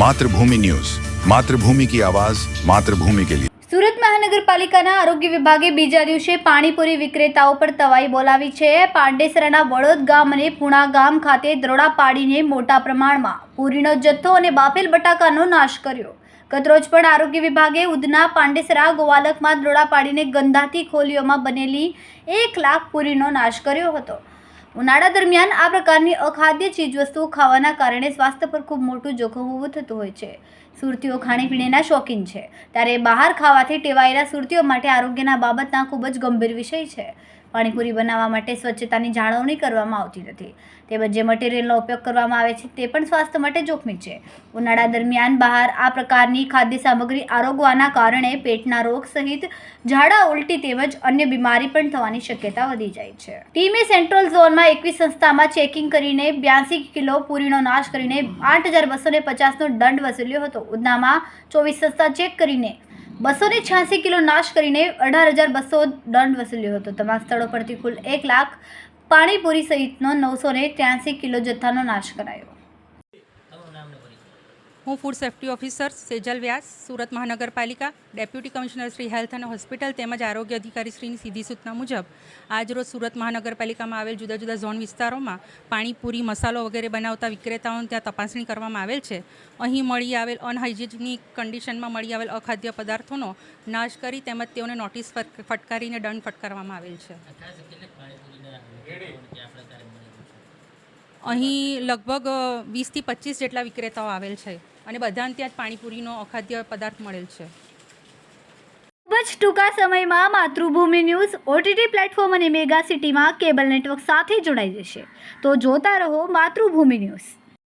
Mathrubhumi news. Mathrubhumi કી આવાજ, માતૃભૂમિ કે લીએ સુરત મહાનગરપાલિકાના આરોગ્ય વિભાગે બીજા દિવસે પાણીપુરી વિક્રેતાઓ પર તવાઈ બોલાવી છે. પાંડેસરાના વડોદ ગામ અને પુણા ગામ ખાતે દ્રોડા પાડીને મોટા પ્રમાણમાં પૂરીનો જથ્થો અને બાફેલ બટાકાનો નાશ કર્યો. ગતરોજ પણ આરોગ્ય વિભાગે ઉધના, પાંડેસરા ગોવાલકમાં દ્રોડા પાડીને ગંદાથી ખોલીઓમાં બનેલી એક લાખ પૂરીનો નાશ કર્યો હતો. ઉનાળા દરમિયાન આ પ્રકારની અખાદ્ય ચીજવસ્તુઓ ખાવાના કારણે સ્વાસ્થ્ય પર ખૂબ મોટું જોખમ ઊભું થતું હોય છે. સુરતીઓ ખાણીપીણીના શોખીન છે. ત્યારે બહાર ખાવાથી ટેવાયેલા સુરતીઓ માટે આરોગ્યના બાબતના ખૂબ જ ગંભીર વિષય છે. પાણીપુરી બનાવવા માટે સ્વચ્છતાની જાળવણી કરવામાં આવતી નથી. તેમજ જે મટીરિયલનો ઉપયોગ કરવામાં આવે છે તે પણ સ્વાસ્થ્ય માટે જોખમી છે. ઉનાળા દરમિયાન બહાર આ પ્રકારની ખાદ્ય સામગ્રી આરોગવાના કારણે પેટના રોગ સહિત ઝાડા, ઉલટી તેમજ અન્ય બીમારી પણ થવાની શક્યતા વધી જાય છે. ટીમે સેન્ટ્રલ ઝોનમાં એકવીસ સંસ્થામાં ચેકિંગ કરીને બ્યાસી કિલો પૂરીનો નાશ કરીને આઠ હજાર બસો ને પચાસનો દંડ વસૂલ્યો હતો. ઉધનામાં ચોવીસ સંસ્થા ચેક કરીને બસો ને છ્યાસી કિલો નાશ કરીને અઢાર હજાર બસો દંડ વસૂલ્યો હતો. તમામ સ્થળો પરથી કુલ એક લાખ પાણીપુરી સહિતનો નવસો ત્યાસી કિલો જથ્થાનો નાશ કરાયો. હું food safety officer Sejal Vyas, Surat મહાનગરપાલિકા ડેપ્યુટી કમિશનર શ્રી હેલ્થ અને હોસ્પિટલ તેમજ આરોગ્ય અધિકારી શ્રીની સીધી સૂચના મુજબ આજરોજ સુરત મહાનગરપાલિકામાં આવેલ જુદા જુદા ઝોન વિસ્તારોમાં પાણીપુરી મસાલો વગેરે બનાવતા વિક્રેતાઓને ત્યાં તપાસણી કરવામાં આવેલ છે. અહીં મળી આવેલ અનહાઇજેનિક કન્ડિશનમાં મળી આવેલ અખાદ્ય પદાર્થોનો નાશ કરી તેમજ તેઓને નોટિસ ફટ- ફટકારીને દંડ ફટકારવામાં આવેલ છે. અહીં લગભગ વીસથી પચીસ જેટલા વિક્રેતાઓ આવેલ છે અને બધાને ત્યાં જ પાણીપુરીનો અખાદ્ય પદાર્થ મળેલ છે. ખૂબ જ ટૂંકા સમયમાં માતૃભૂમિ ન્યૂઝ ઓટીટી પ્લેટફોર્મ અને મેગા સિટીમાં કેબલ નેટવર્ક સાથે જોડાઈ જશે. તો જોતા રહો માતૃભૂમિ ન્યૂઝ.